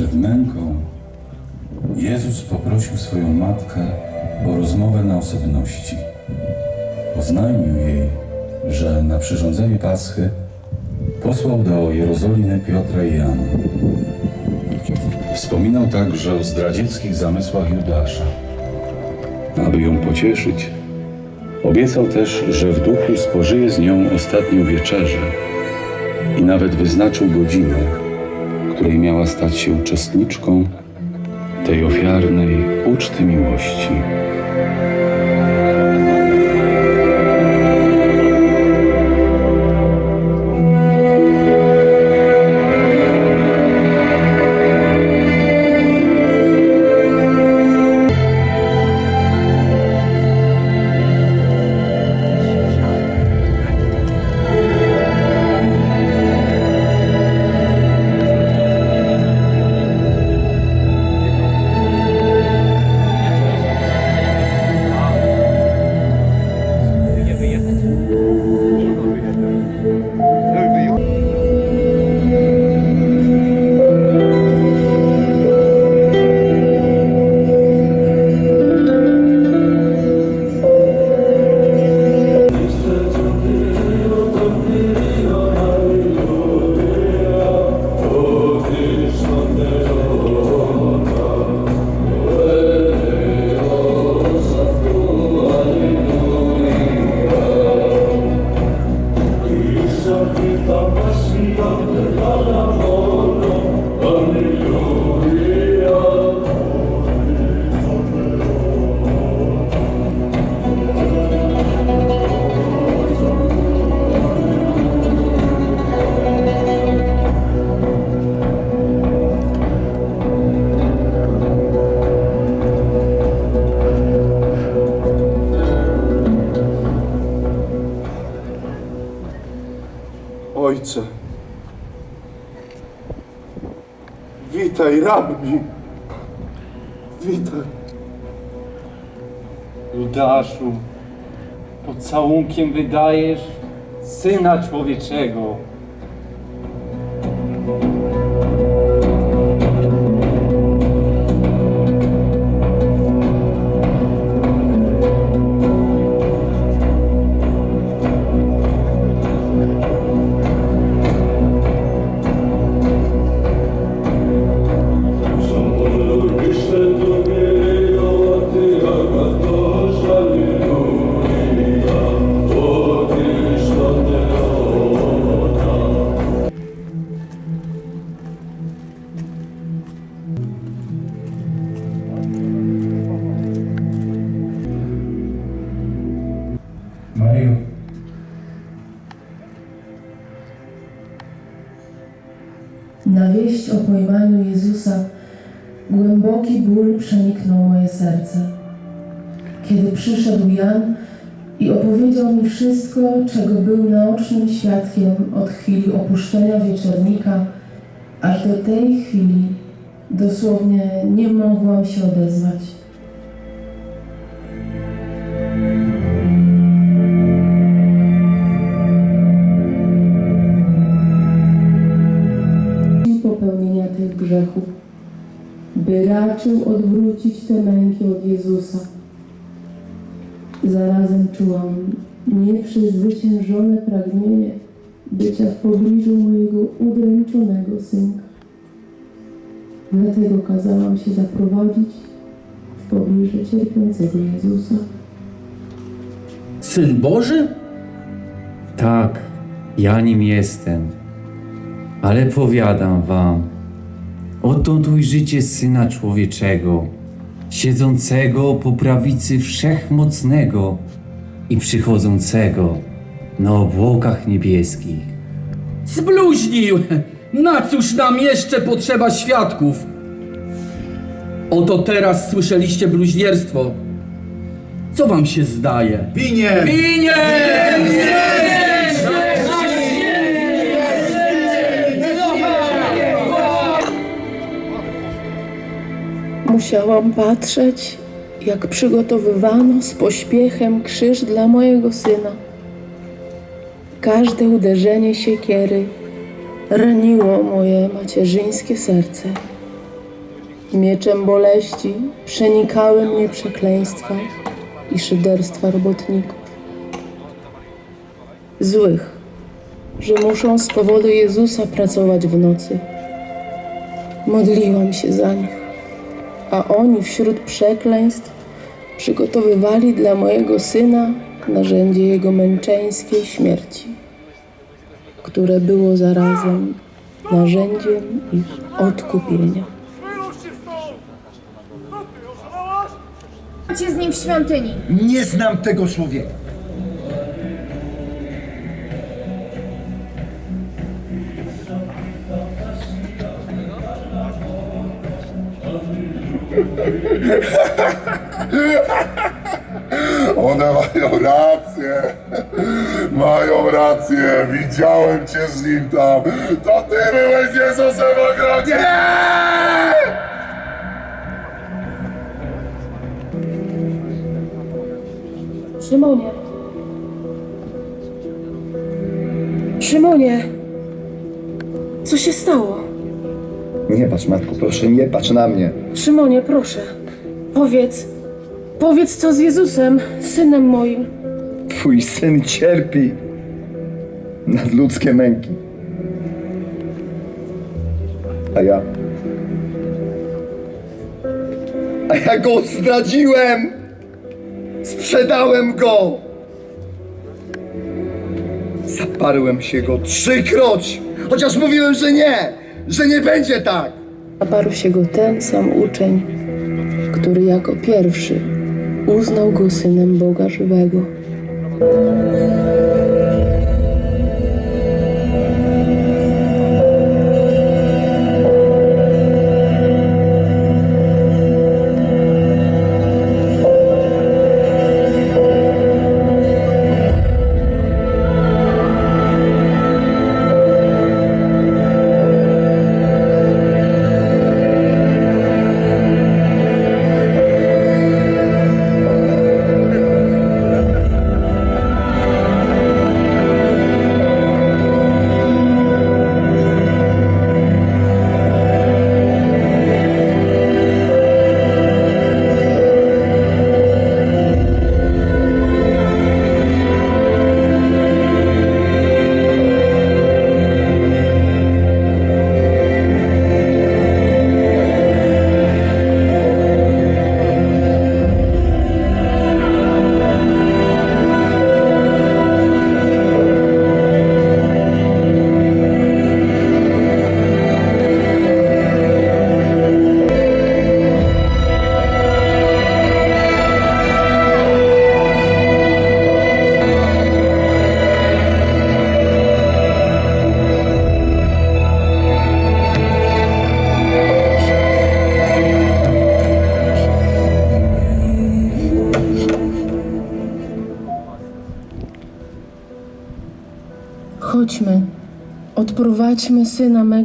Przed męką Jezus poprosił swoją matkę o rozmowę na osobności. Oznajmił jej, że na przyrządzenie Paschy posłał do Jerozolimy Piotra i Jana. Wspominał także o zdradzieckich zamysłach Judasza. Aby ją pocieszyć, obiecał też, że w duchu spożyje z nią ostatnią wieczerzę i nawet wyznaczył godzinę, której miała stać się uczestniczką tej ofiarnej uczty miłości. Judaszu, pocałunkiem wydajesz Syna Człowieczego. Na wieść o pojmaniu Jezusa głęboki ból przeniknął moje serce. Kiedy przyszedł Jan i opowiedział mi wszystko, czego był naocznym świadkiem od chwili opuszczenia wieczornika, aż do tej chwili dosłownie nie mogłam się odezwać. Tych grzechów, by raczył odwrócić te męki od Jezusa. Zarazem czułam nieprzezwyciężone pragnienie bycia w pobliżu mojego udręczonego synka. Dlatego kazałam się zaprowadzić w pobliże cierpiącego Jezusa. Syn Boży? Tak, ja nim jestem. Ale powiadam wam, odtąd ujrzycie Syna Człowieczego, siedzącego po prawicy Wszechmocnego i przychodzącego na obłokach niebieskich. Zbluźnił! Na cóż nam jeszcze potrzeba świadków? Oto teraz słyszeliście bluźnierstwo. Co wam się zdaje? Winie! Winie! Musiałam patrzeć, jak przygotowywano z pośpiechem krzyż dla mojego syna. Każde uderzenie siekiery raniło moje macierzyńskie serce. Mieczem boleści przenikały mnie przekleństwa i szyderstwa robotników. Złych, że muszą z powodu Jezusa pracować w nocy. Modliłam się za nich, a oni wśród przekleństw przygotowywali dla mojego syna narzędzie jego męczeńskiej śmierci, które było zarazem narzędziem ich odkupienia. Cię z nim w świątyni. Nie znam tego człowieka. One mają rację. Mają rację. Widziałem cię z nim tam. To ty byłeś Jezusem ogrodzie. Szymonie. Szymonie. Co się stało? Nie patrz, matko, proszę, nie patrz na mnie. Szymonie, proszę. Powiedz. Powiedz co z Jezusem, synem moim. Twój syn cierpi nadludzkie męki. A ja. A ja go zdradziłem! Sprzedałem go! Zaparłem się go trzykroć! Chociaż mówiłem, że nie! Że nie będzie tak! Zaparł się go ten sam uczeń, który jako pierwszy uznał go synem Boga żywego.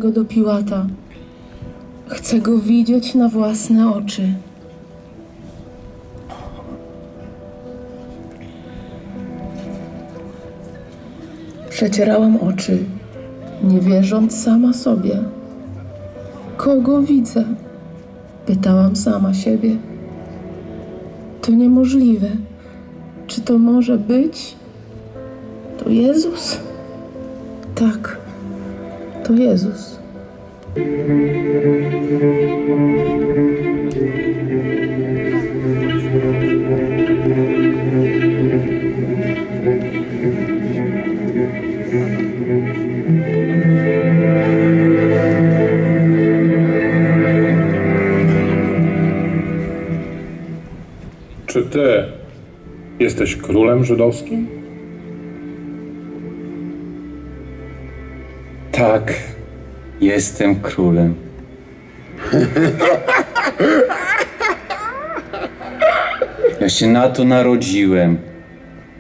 Mego do Piłata. Chcę go widzieć na własne oczy. Przecierałam oczy, nie wierząc sama sobie. Kogo widzę? Pytałam sama siebie. To niemożliwe. Czy to może być? To Jezus? Tak, to Jezus. Czy ty jesteś królem żydowskim? Tak, jestem królem. Ja się na to narodziłem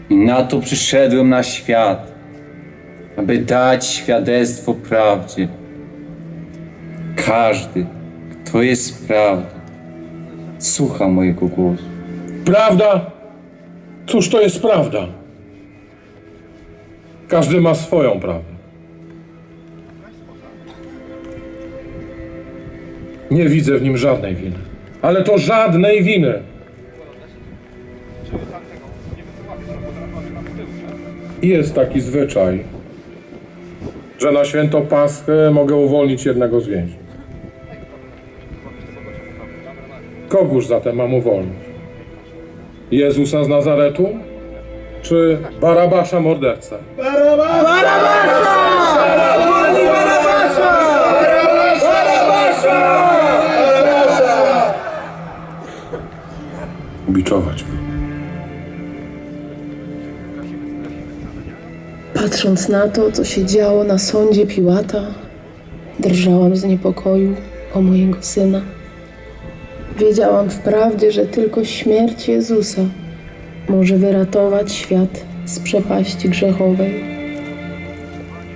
i na to przyszedłem na świat, aby dać świadectwo prawdzie. Każdy, kto jest prawdą, słucha mojego głosu. Prawda? Cóż to jest prawda? Każdy ma swoją prawdę. Nie widzę w nim żadnej winy. Ale to żadnej winy. Jest taki zwyczaj, że na święto Paschę mogę uwolnić jednego z więźniów. Kogóż zatem mam uwolnić? Jezusa z Nazaretu? Czy Barabasza mordercę? Biczować go. Patrząc na to, co się działo na sądzie Piłata, drżałam z niepokoju o mojego syna. Wiedziałam wprawdzie, że tylko śmierć Jezusa może wyratować świat z przepaści grzechowej.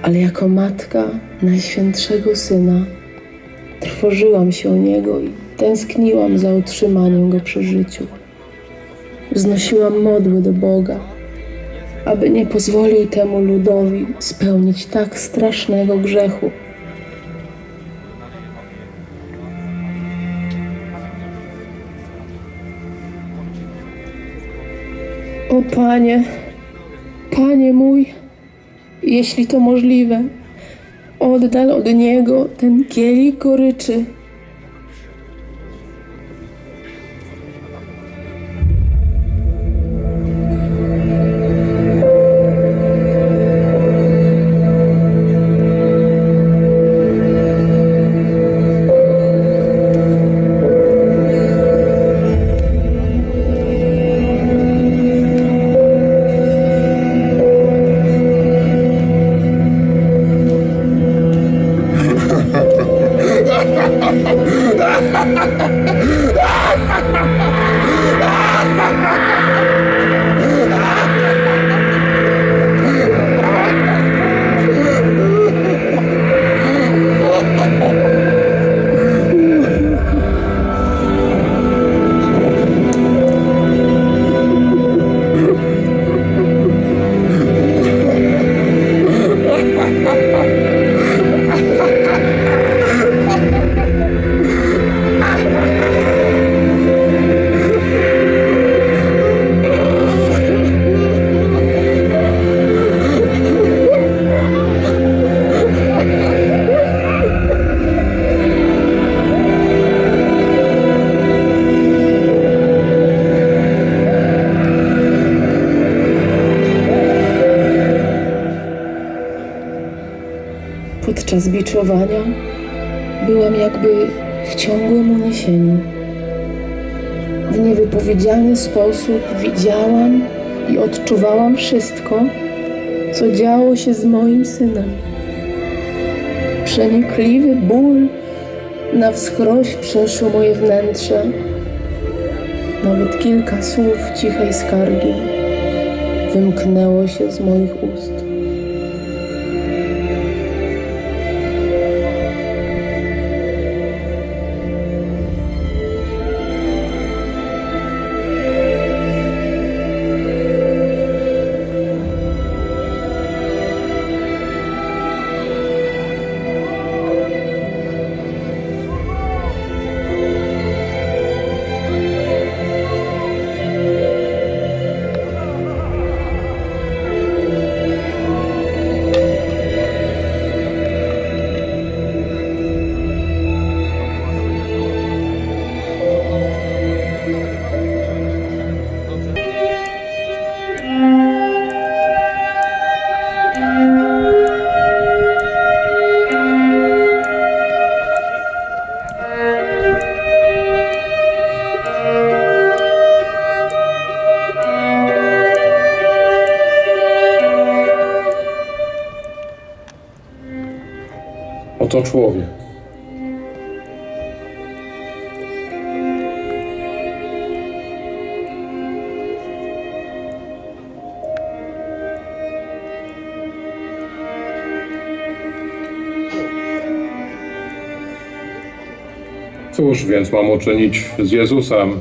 Ale jako matka Najświętszego Syna trwożyłam się o Niego i tęskniłam za utrzymaniem Go przy życiu. Wznosiłam modły do Boga, aby nie pozwolił temu ludowi spełnić tak strasznego grzechu. O Panie, Panie mój, jeśli to możliwe, oddal od Niego ten kielich goryczy. Sposób widziałam i odczuwałam wszystko, co działo się z moim synem. Przenikliwy ból na wskroś przeszło moje wnętrze. Nawet kilka słów cichej skargi wymknęło się z moich ust. Cóż więc mam uczynić z Jezusem,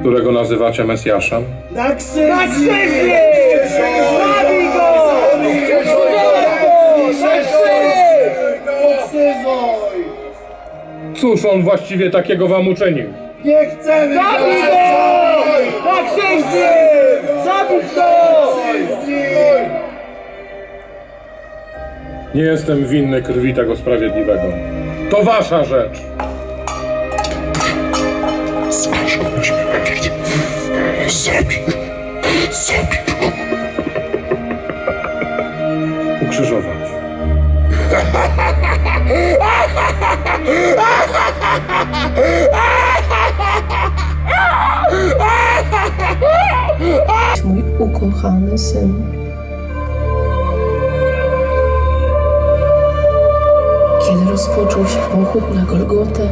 którego nazywacie Mesjaszem? Cóż on właściwie takiego wam uczynił? Nie chcemy Zabij Na krzyżnie! Zabić go! Nie jestem winny krwi tego sprawiedliwego. To wasza rzecz. Ukrzyżować. Mój ukochany syn. Kiedy rozpoczął się pochód na Golgotę,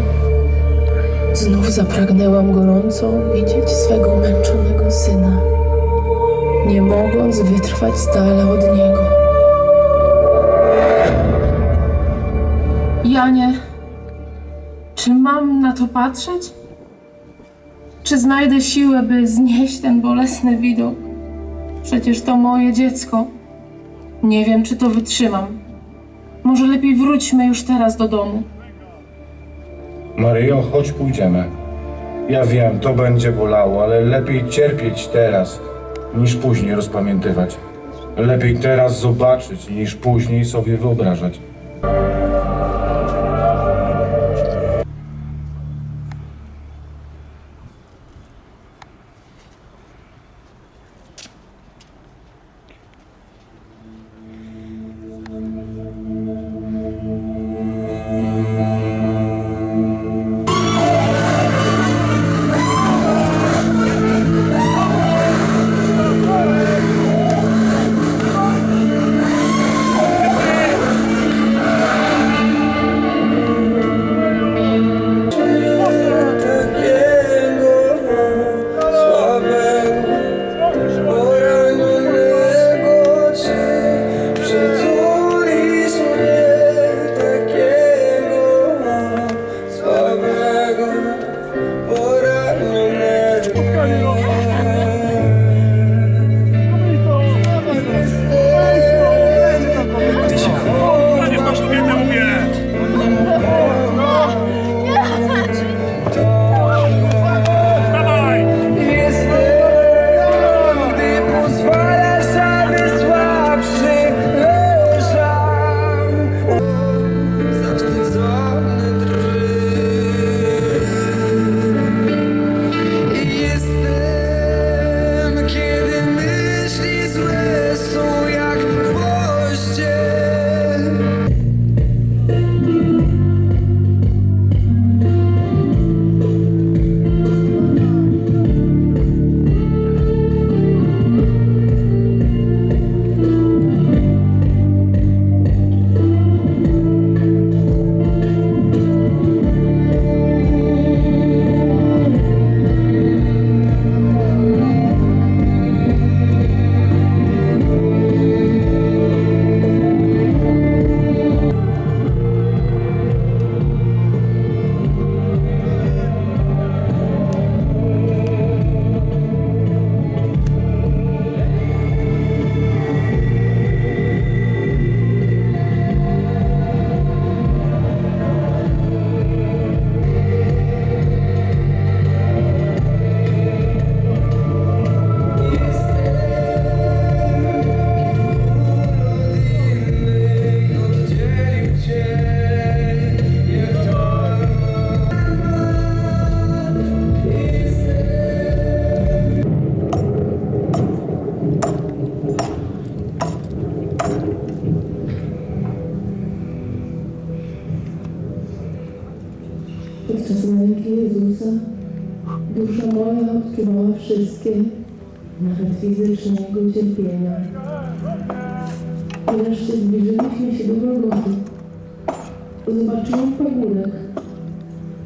znów zapragnęłam gorąco widzieć swego umęczonego syna, nie mogąc wytrwać z dala od niego. Janie, czy mam na to patrzeć? Czy znajdę siłę, by znieść ten bolesny widok? Przecież to moje dziecko. Nie wiem, czy to wytrzymam. Może lepiej wróćmy już teraz do domu. Maryjo, chodź pójdziemy. Ja wiem, to będzie bolało, ale lepiej cierpieć teraz, niż później rozpamiętywać. Lepiej teraz zobaczyć, niż później sobie wyobrażać.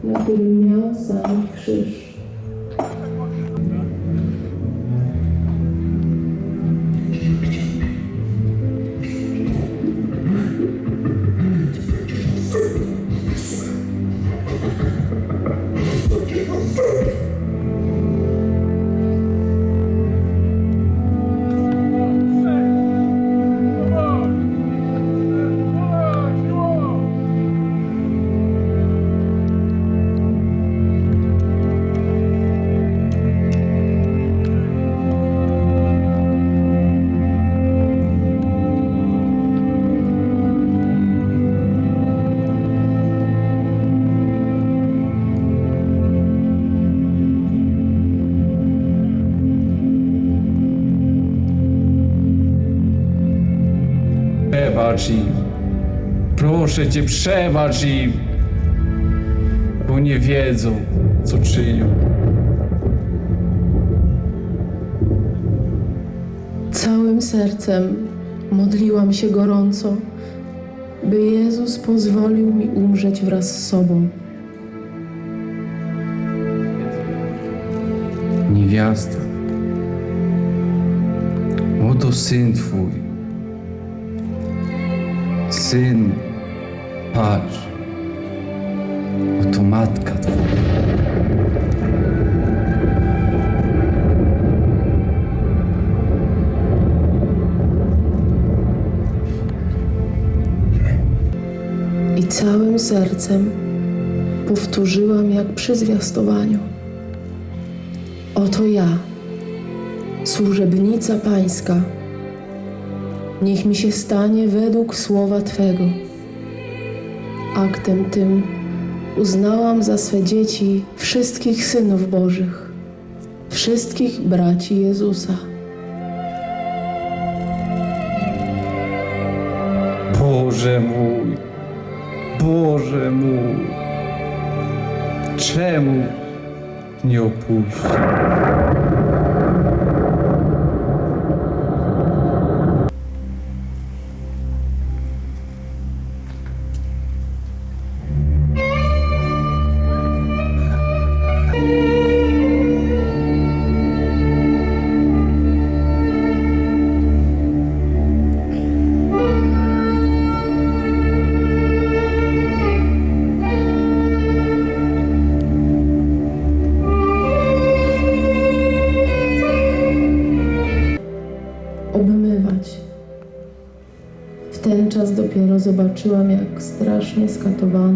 Na którym miał stanąć krzyż. Przebacz im. Proszę cię, przebacz im. Bo nie wiedzą, co czynią. Całym sercem modliłam się gorąco, by Jezus pozwolił mi umrzeć wraz z sobą. Niewiasta. Oto syn twój. Syn, patrz. Oto matka twoja. I całym sercem powtórzyłam jak przy zwiastowaniu. Oto ja, służebnica Pańska. Niech mi się stanie według słowa Twego. Aktem tym uznałam za swe dzieci wszystkich synów Bożych, wszystkich braci Jezusa. Boże mój, Boże mój, czemu nie opuścił? Zobaczyłam, jak strasznie Jezusa.